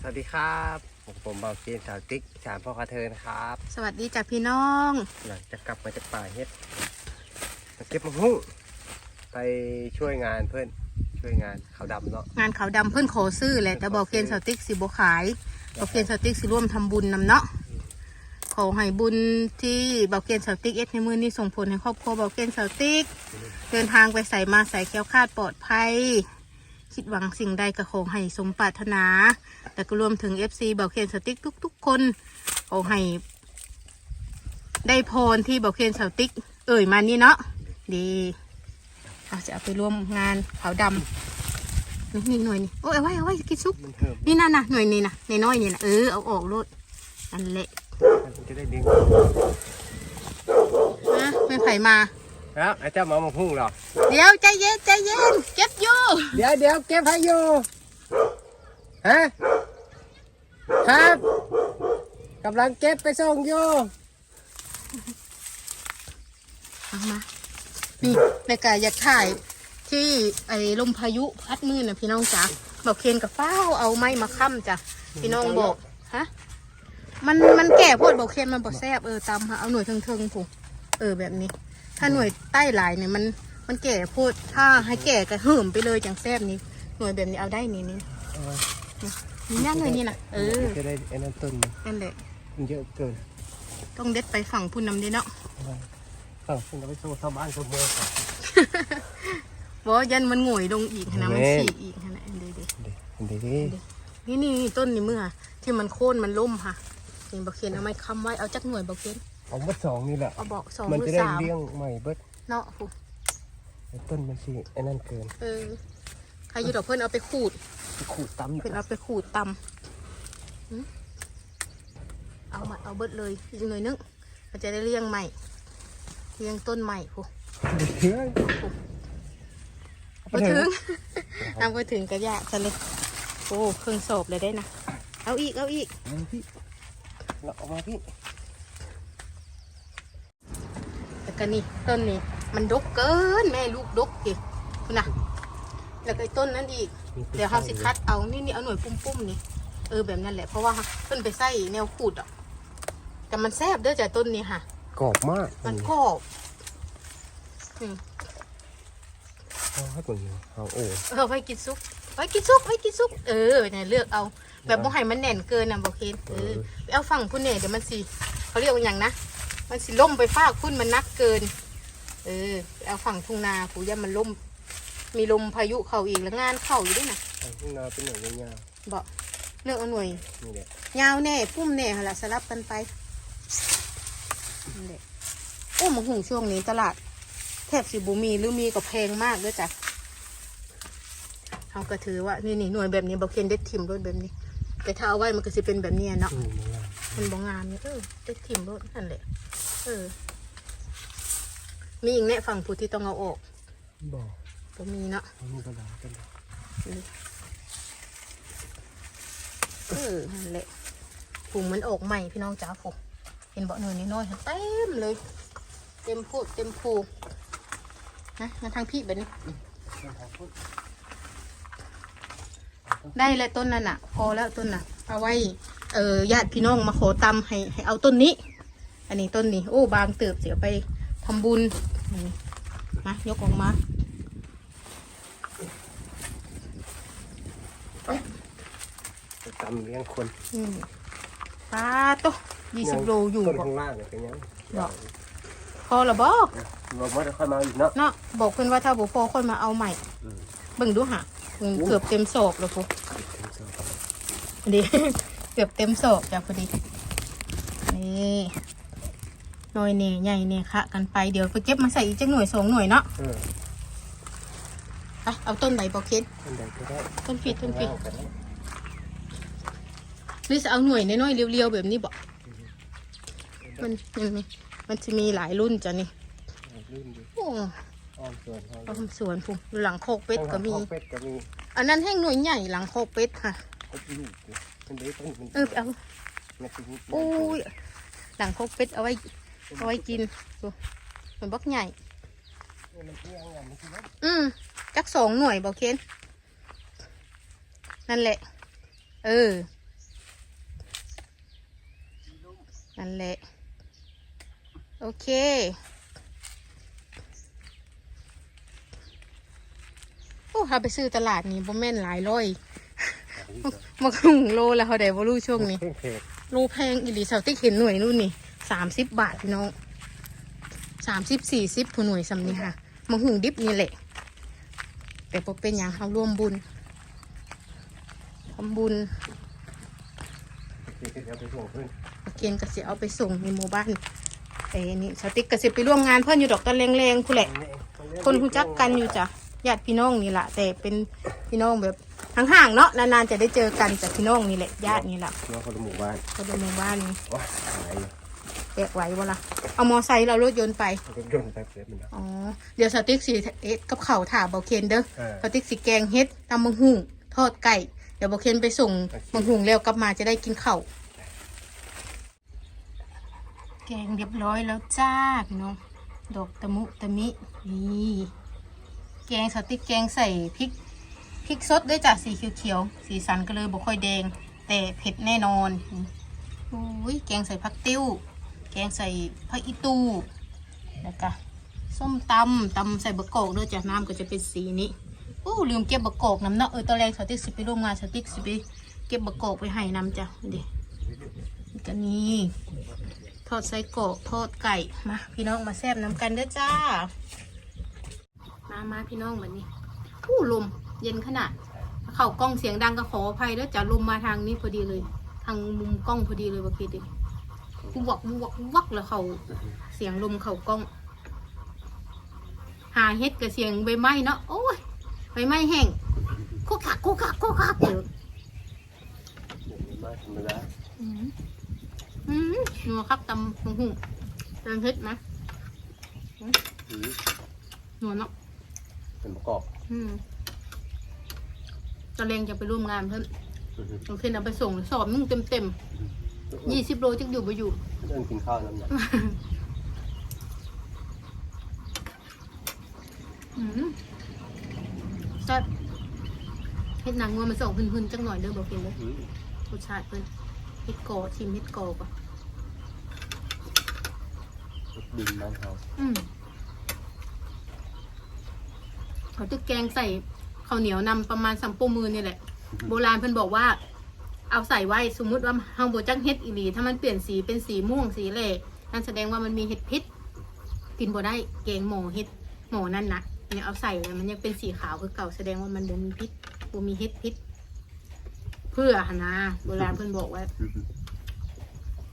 สวัสดีครับผมผมเบาเกนสาวติ๊กสามพ่อกระเทินครับ สวัสดีจ้ะพี่น้อง หลังจากกลับมาจากป่าเฮ็ดมาเก็บมะม่วงไปช่วยงานเพื่อนช่วยงานเขาวดำเนาะ งานขาวดำเพื่อนขอซื้อแหละแต่บอกเกณฑ์สติ๊กสิบขายบอกเกณฑ์สติ๊กสิร่วมทำบุญนำเนาะขอให้บุญที่บอกเกณฑ์สติ๊กเอสในมือนี้ส่งผลให้ครอบครัวบอกเกณฑ์สติ๊กเดินทางไปใส่มาใส่แคล้วคลาดปลอดภัย คิดหวังสิ่งใดก็ขอให้สมปรารถนา แต่ก็รวมถึง FC บอกเคนสติ๊กทุก ๆ คนขอให้ ได้พรที่บอกเคนสติ๊กเอ่ยมานี่เนาะดีอาจะเอาไปร่วมงานขาวดำนี่นี่หน่วยนี่โอ้ยเอาไว้เอาไว้กินซุปมันเถิมนี่นั่นน่ะหน่วยนี่นะในน้อยๆนี่นะเออเอาออกโลดนั่นแหละมันจะได้ดึงนะไม่ไผมา ครับไอ้เจ้าหมามาพุ่งเหรอเดี๋ยวใจเย็นใจเย็นเก็บอยู่เดี๋ยวเดี๋ยวเก็บให้อยู่ฮะครับกำลังเก็บไปส่งอยู่เอามานี่แม่กาอยากถ่ายที่ไอ้ลมพายุพัดมือน่ะพี่น้องจ๋าบอกเคนกับฟ้าวเอาไม้มาค้ำจ้ะพี่น้องบอกฮะมันมันแก่โพดบอกเคนมันบอกแซบเออตามหาเอาหน่วยเทิงๆผูเออแบบนี้ ถ้าหน่วยใต้หลายเนี่ยมันมันแก่โพดถ้าให้แก่ก็เหิมไปเลยจังแซบนี้ หน่วยแบบนี้เอาได้นี่นี่นี่นั่นเลยนี่นะเออจะได้ไอ้นั่นต้นมันนั่นแหละมันเยอะเกิน ต้องเด็ดไปฝั่งพุ่นนำเด้เนาะเอ้าคุณเอาไปส่งชาวบ้านชาวเมืองก่อนบอกว่ายันมันหงอยลงอีกนะมันแม่ฉีกอีกนะเดี๋ยวเดี๋ยวเดี๋ยวนี่นี่นี่ต้นนี่เมื่อที่มันโค่นมันล่มค่ะนี่บอกเขียนเอาไม้ค้ำไว้เอาจักหน่วยบอกเขียน เอามาสองนี่แหละ เอาบอกสองมันหรืจะอได้สามเลี้ยงใหม่เบิดเนาะผู้ไอ้ต้นมันสิไอ้นั่นเกินเออใครอยู่ดอกเพื่อนเอาไปขูดขูดตำเพื่อนเอาไปขูดตำหึเอามาเอาเบิดเลยอีกหน่วยนึง มันจะได้เลี้ยงใหม่ เลี้ยงต้นใหม่ผู้เฮ้ยพอถึงนำไปถึงกระยะซะเลยโอ้เครื่องสอบเลยได้นะ เอาอีก เอาอีก เอาพี่เราออกมาพี่ แล้ว ก็นี่ต้นนี้มันดกเกินแม่ลูกดกอีกคุณนะแล้วก็ไอ้ต้นนั้นอีก เดี๋ยวเขาสิคัดเอานี่นี่เอาหน่วยปุ้มๆนี่เออแบบนั้นแหละเพราะว่าเพิ่นไปใส่แนวขูดอะแต่มันแซ่บเด้อจ้ะต้นนี้ค่ะ กรอบมากมันกรอบอืมเอาให้ก่อนอยู่เอาโอ้เออไว้กินซุปไว้กินซุปไว้กินซุปเออเนี่ยเลือกเอา แบบบ่ให้มันแน่นเกินนะบอกเคนเออไปเอาฝั่งพุ่นเนี่ยเดี๋ยวมันสิเขาเรียกว่าอย่างนะ มันสิล่มไปฟากพุ่นมันนักเกิน เออไปเอาฝั่งทุ่งนาผูย่ามันล่ม มีลมพายุเข้าอีกแล้วงานเข้าอยู่ด้วยนะเอาข้างหน้าเป็นหน่อยยาวบอกเลือกเอาหน่วยๆนี่แหละยาวแน่พุ่มแน่หั่นละสลับกันไปนั่นแหละโอ้มาหุงช่วงนี้ตลาด แทบสิบุมีหรือมีก็แพงมากด้วยจ้ะเขาก็ถือว่านี่นี่หน่วยแบบนี้บอกเคนเด็ดทิมรถแบบนี้ แต่ถ้าเอาไว้มันก็จะเป็นแบบนี้อะเนาะอืมมันงามมันบองงามเนี่ยเออเด็ดทิมรถนั่นแหละ เออ มีอีกแน่ฝั่งผู้ที่ต้องเอาออกบอกก็มีเนาะมันมีกระดาษกันดาษเออนั่นแหละผุงมันออกใหม่พี่น้องจ๋าผมเห็นเบาะหน่อยน้อยๆเต็มเลย เต็มพูดเต็มพูนะมาทางพี่แบบนี้ได้แล้วต้นนั่นอะ พอแล้วต้นน่ะ เอาไว้ เออญาติพี่น้องมาขอตำให้ให้เอาต้นนี้ อันนี้ต้นนี้ โอ้บางเติบเสียไปทำบุญนี่มายกออกมาไปตำเลี้ยงคนอืมปลาโตยี่สิบโลอยู่ต้นบอกข้างล่างเนี่ยเป็นยังบอกพอละบอกเราไม่ได้ค่อยมาอีกเนาะเนาะบอกเพื่อนว่าถ้าบ่พอค่อยมาเอาใหม่อืมเบิ่งดูหะเบิ่งเกือบเต็มศอกแล้วพอดีเกือบเต็มศอกจ้ะพอดีนี่ห น่อยเนี่ยใหญ่เนี่ยค่ะกันไปเดี๋ยวไปเก็บมาใส่อีกจักหน่วยสองหน่วยเนาะเออไปเอาต้นไหนบอกเคนต้นใดก็ได้ต้นผิดต้นผิดข้างล่างก็ได้หรือจะเอาหน่วยน้อยๆเรียวๆแบบนี้บอกมันมันมีมันจะมีหลายรุ่นจ้ะนี่ลื่นดีโอ้อ้อมสวนอ้อมเอาสวนผมหลังโคกเป็ดก็มีข้างเป็ดก็มี อันนั้นแห้งหน่วยใหญ่หลังโคกเป็ดค่ะก็ลูกอยู่เป็นเด็กต้นมันเออไปเอาแม่ชีวิตโอ้ยหลังโคกเป็ดเอาไว้ เอาไว้กินดูมันบักใหญ่ อืมจักสองหน่วยบอกเคนนั่นแหละ เออ นั่นแหละ โอเคโอ้หาไปซื้อตลาดนี้บ่แม่นหลายร้อยมากรุงโลแล้วเขาได้บ่รู้ช่วงนี้ โลแพงอีหลีสาวติ๊กเห็นหน่วยนู่นนี่ สามสิบบาทพี่น้องสามสิบสี่สิบผู้หน่วยสำนี้ค่ะมาหุงดิบนี่แหละ แต่พอเป็นอย่างเขาร่วมบุญทำบุญเดี๋ยวไปส่งเพื่อนเกียนก็สิเอาไปส่งในหมู่บ้านเอ้นี่สติ๊กก็สิไปร่วมงานเพื่อนอยู่ดอกตะแรงๆผู้แหละ คนรู้จักกันอยู่จ้ะญาติพี่น้องนี่แหละแต่เป็นพี่น้องแบบห่างๆเนาะนานๆจะได้เจอกันจากพี่น้องนี่แหละญาตินี่แหละน้องคนหมู่บ้านคนในหมู่บ้านนี่ว้าอะไรอยู่ แบกไหวบ่ล่ะเอามอไซค์เรารถยนต์ไปรถยนต์ไปเพื่อนมันนะ อ๋อเดี๋ยวสติ๊กสีเอ็ดกับข่าวถ่าเบาเคนเด้อเออ สติ๊กสีแกงเฮ็ดตำมังหุงทอดไก่เดี๋ยวเบาเคนไปส่งโอเคมังหุงแล้วกลับมาจะได้กินข้าวแกงเรียบร้อยแล้วจ้าพี่น้องดอกตะมุตะมินี่แกงสติ๊กแกงใส่พริก พริกสดด้วยจ้ะสีเขียวๆ สีสันก็เลยบ่ค่อยแดง แต่เผ็ดแน่นอนอุ้ยแกงใส่ผักติ้ว แกงใส่ผักอีตูแล้วก็ส้มตำตำใส่บะกอกด้วยจ้ะน้ำก็จะเป็นสีนี้โอ้ลืมเก็บบะกอกน้ำเนาะเออตอนแรกสติ๊กสิไปร่วมงานสติ๊กสิไปเก็บบะกอกไปให้น้ำจ้ะนี่ดิก็นี่ทอดไส้กรอกทอดไก่มาพี่น้องมาแซ่บน้ำกันเด้อจ้า มามาพี่น้องแบบนี้อู้ลมเย็นขนาดเข้ากล้องเสียงดังก็ขออภัยเด้อจ้ะลมมาทางนี้พอดีเลย ทางมุมกล้องพอดีเลยบางทีดิ วักวักวักแล้วเขาเสียงลมเขากล้อง หาเฮ็ดกับเสียงใบไม้เนาะโอ้ยใบไม้แห้งคุกคักคุกคักคุกคักเดี๋ยวมาธรรมดาอืมอืมนัวครับตำหงหุงเติมเฮ็ดไหมอืมนัวเนาะเป็นประกอบอืมตะเลงจะไปร่วมงานเพิ่นอือฮึโอเคเอาไปส่งสอบมึงเต็มเต็ม ยี่สิบโลจักอยู่ไปอยู่ เรื่องกินข้าวน้ำหนักอืมแซ่บเฮ็ดหนังงัวมาส่งพื้นๆจังหน่อยเด้อบอกเพียงเด้ออืมรสชาติเพิ่นเฮ็ดกอชิมเฮ็ดกอก่อนดินบ้านเขาอืมเขาตึกแกงใส่ข้าวเหนียวนำประมาณสัมปูมือนี่แหละ โบราณเพิ่นบอกว่า เอาใส่ไว้สมมุติว่าเฮาบ่จักเฮ็ดอีหลีถ้ามันเปลี่ยนสีเป็นสีม่วงสีเหลกนั่นแสดงว่ามันมีเห็ดพิษกินบ่ได้แกงหมูเห็ดหมูนั่นนะเนี่ยเอาใส่ไว้มันยังเป็นสีขาวคือเก่าแสดงว่ามันบ่มีพิษบ่มีเห็ดพิษเพื่อหนะโบราณเพิ่นบอกไว้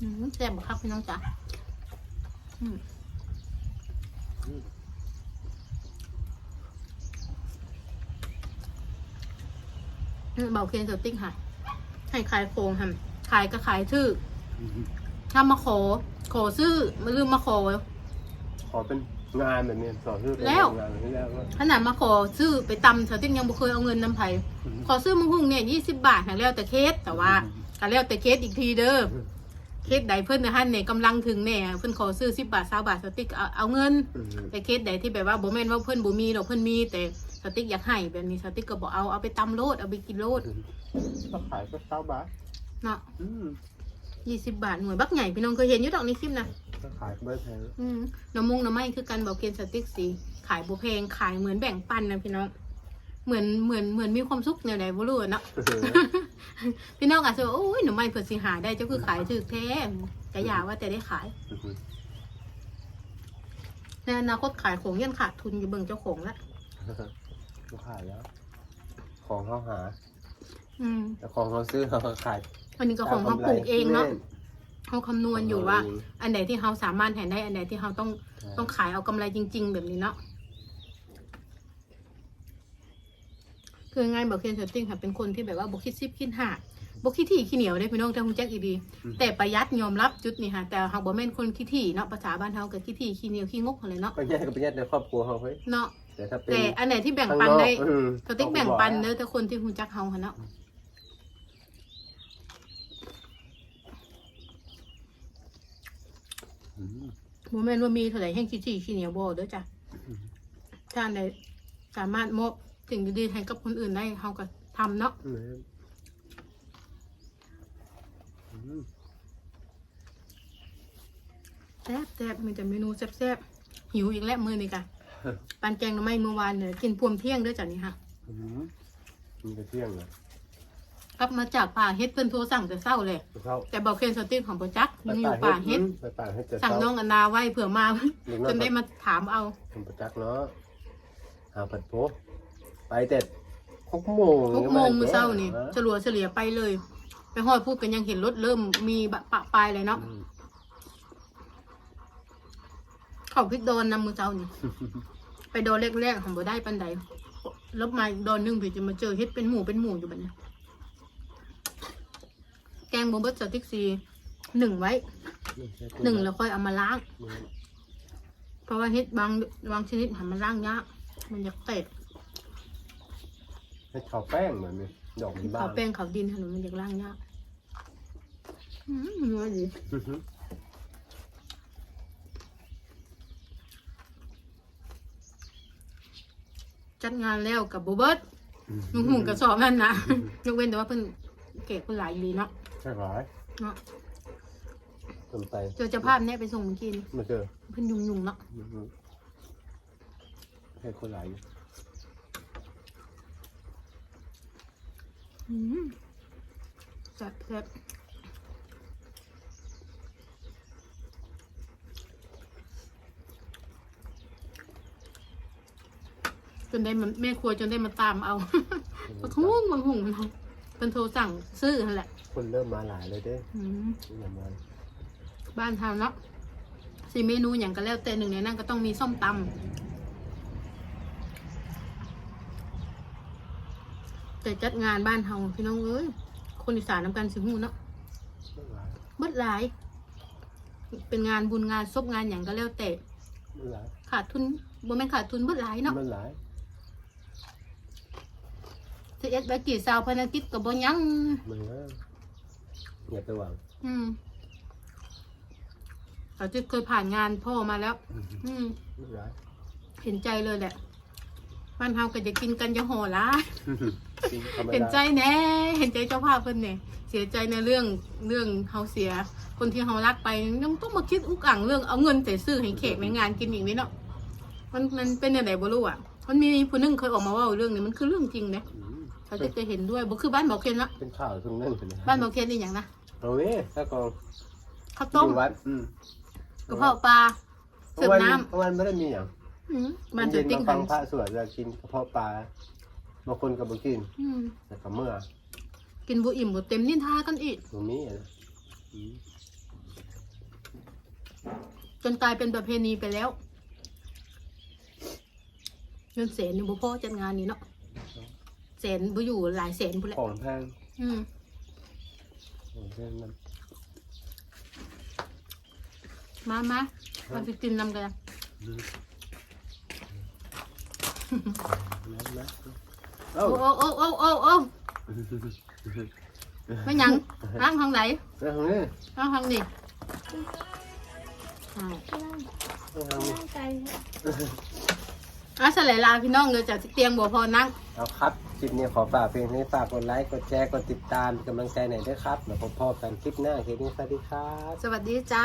อืมแซ่บบ่ครับพี่น้องจ๋าอืมเบาเคนสติ๊กค่ะ ให้ขายโครงค่ะขายก็ขายชื่ออือฮึถ้ามาขอ ขอซื้อมาลืมมาขอ ขอเป็นงานแบบนี้สอนชื่อเป็นแล้ว งานแบบนี้แล้วก็ขนาดมาขอซื้อไปตำสติ๊กยังบ่เคยเอาเงินนำไผอือฮึขอซื้อมะฮุ่งเนี่ยยี่สิบบาทหาแล้วแต่เคสแต่ว่าก็แล้วแต่เคสอีกทีเด้อเคสใดเพิ่นนะฮั่นเนี่ยกำลังถึงเนี่ยเพิ่นขอซื้อสิบบาทสาบาทสติ๊กเอาเอาเงินอือฮึแต่เคสใดที่แบบว่าบ่แม่นว่าเพิ่นบ่มีดอกเพิ่นมีแต่ สติ๊กอยากให้แบบนี้สติ๊กก็บอกเอาเอาไปตำโลดเอาไปกินโลดก็ขายก็เก้าบาทเนาะอืมยี่สิบบาทหน่วยบักใหญ่พี่น้องเคยเห็นอยู่ดอกในคลิปนะก็ขายไม่แพงอืมน้ำมงน้ำไม้คือกันบอกเกณฑ์สติ๊กสีขายบ่แพงขายเหมือนแบ่งปันนะพี่น้อง เหมือนเหมือนเหมือนมีความสุขแนวไหนบ่รู้อะเนาะพี่น้องอาจจะว่าโอ้ยหน่อไม้เผื่อสิหาได้เจ้าคือขายถือแท้แต่อย่าว่าแต่ได้ขายอือฮึในอนาคตขายของยันขาดทุนอยู่เบิ่งเจ้าของละ ก็ขายแล้ว ของเขาหา อืม แต่ของเขาซื้อเขาก็ขายอันนี้ก็ของเขาปลูกเองเนาะเขาคำนวณอยู่ว่าเองอันไหนที่เขาสามารถแทนได้ อันไหนที่เขาต้องต้องขายเอากำไรจริง ๆ แบบนี้เนาะ คือง่ายบอกเคนเซอร์ติ้งค่ะเป็นคนที่แบบว่าบกคิดซิบคิดหาบกคิดที่ขี้เหนียวได้พี่น้องแต่คุณแจ็คอีดีแต่ประหยัดยอมรับจุดนี่ค่ะแต่หากบ่แม่นคนขี้ที่เนาะภาษาบ้านเฮากับขี้ที่ขี้เหนียวขี้งกอะไรเนาะก็แยกกับไปแยกในครอบครัวเขาเฮ้ยเนาะ แต่ถ้าเป็นแต่อันไหนที่แบ่งปันได้ข้างนอกอืมสติ๊กแบ่งปันเด้อแต่คนที่คุณจักเฮาค่ะเนาะอืมโมเมนต์ว่ามีเท่าไหร่แห่งขี้ที่ขี้เหนียวบ่เด้อจ้ะถ้าอันใดสามารถมอบสิ่งดีๆให้กับคนอื่นได้เฮาก็ทำเนาะอืมอืมซ่บแซ่บมีแต่เมนูแซ่บแซ่บหิวอีกแล้วมื้อนี้กะ ปานแกงหน่อไม้เมื่อวานเนี่ยกินพวมเที่ยงเด้วยจ้ะนี่ค่ะอืมมีกระเที่ยงเลยกลับมาจากป่าเฮ็ดเพิ่นโทรสั่งแต่เช้าเลย เข้าแต่บอกเคนสติ๊กของโปรจักยังอยู่ป่าเฮ็ด ไปป่าเฮ็ดจะสั่งน้องอนนาไว้เผื่อมาหรือว่าจนได้มาถามเอาผมประจักษ์เนาะหาผัดโพไปแต่หกโมงทุกโมงมื้อเช้านี่ฮะเฉลัวเฉลี่ยไปเลย ไปฮอดพูดกันยังเห็นรถเริ่มมีบะปะปลายเลยเนาะ อืม เขาพริกโดนนำมือเช้านี่ ไปโดนแรกๆของบ่ได้ปันใดลบมาอีกโดนหนึงเพี่จะมาเจอเฮ็ดเป็นหมูเป็นหมูอยู่บัดเนี้ยแกงโบเบิร์ตสติ๊กซีหนึ่งไว้ หนึ่งแล้วค่อยเอามาล้าง เพราะว่าเฮ็ดบางบางชนิดหันมาล้างยากมันอยากเตะให้ข้าวแป้งเหมือนนี่ดอกมีบ้าเขางแป้งเขาดินถนนมันอยากล้างยากอืมนัวดี อือฮึ จัดงานแล้วกับโบเบิร์ตลุงหุ่นกระสอบนั่นนะยกเว้นแต่ว่าเพิ่นเก๋เพิ่นหลายลีเนาะใช่หรอเนาะสนใจเจอเจ้าภาพเนี่ยไปส่งเมื่อกี้นี่มาเจอเพิ่นยุ่งๆเนาะอือฮึให้คนหลายอยู่อืมแซ่บแจนได้มันแม่ครัวจนได้มาตามเอาบางหุ่งบางหุ่งมันเป็นโทรสั่งซื้อนั่นแหละ คนเริ่มมาหลายเลยเด้อืมอย่ามาบ้านทำเนาะสี่เมนูอย่างก็แล้วแต่หนึ่งในนั้นก็ต้องมีส้มตำแต่จัดงานบ้านเฮาพี่น้องเอ้ยคนอีสานนำกันสิหูเนาะไม่หลายเบิดหลาย เป็นงานบุญงานซบงานอย่างก็แล้วแต่ไม่หลายขาดทุนบ่แม่นขาดทุนเบิดหลายเนาะไม่หลาย สิเอ็ดไปกี่สาวพนักกิจก็บ่ยังมึงนะอย่าไปหวังอืมเขาจะเคยผ่านงานพ่อมาแล้ว อืมไม่หลายเห็นใจเลยแหละบ้านเฮาก็จะกินกันจะห่อละจริงธรรมดาเห็นใจแน่เห็นใจเจ้าภาพเพิ่นเนี่ยเสียใจในเรื่องเรื่องเฮาเสีย คนที่เฮารักไปยังต้องมาคิดอุกอังเรื่องเอาเงินใส่ซื้อให้เขกในงานกินอีกนี่เนาะมันมันเป็นยังไงบ่รู้อะมันมีผู้หนึงเคยออกมาเว่าเรื่องนี้มันคือเรื่องจริงนะอืม เขาจะจะเห็นด้วยบ่คือบ้านบอกเคนละเป็นข่าวตรงนั้นเป็นบ้านบอกเคนนี่อย่างนะเอาเว้ยถ้ากองข้าวต้มอยู่วัดอืมกระเพาะปลาเสิร์ฟน้ำเพราะวันไม่ได้มีอย่างอืมบ้านจะติ้งเย็นมาหัฟันงพระสวดจะกินกระเพาะปลาบางคนก็บ่กินอืมแต่ก็เมื่อกินบ่อิ่มบ่เต็มนินทากันอีกตรงนี้นะอืมจนกลายเป็นประเพณีไปแล้วเงินแสนนี่บ่พอจัดงานนี้เนาะ แสนบ่อยู่หลายแสนพุ่นแหละของแพงอืมของแพงมันมามาเราสิกินนำกันอืมนะนะเอ้าโอ้โอ้โอ้โอ้โอ้โอ้ไม่หยังล้างทางไหนแล้วทางนี้ล้างทางนี้อ่าแล้วทางนี้อะเสลายลาพี่น้องเลยจากเตียงบ่พอนั่งเอาครับ คลิปนี้ขอฝากเพลงนี้ฝากกดไลค์กดแชร์กดติดตามเป็นกำลังใจหน่อยด้วยครับแล้วพบกันคลิปหน้าคลิปนี้สวัสดีครับ สวัสดีจ้า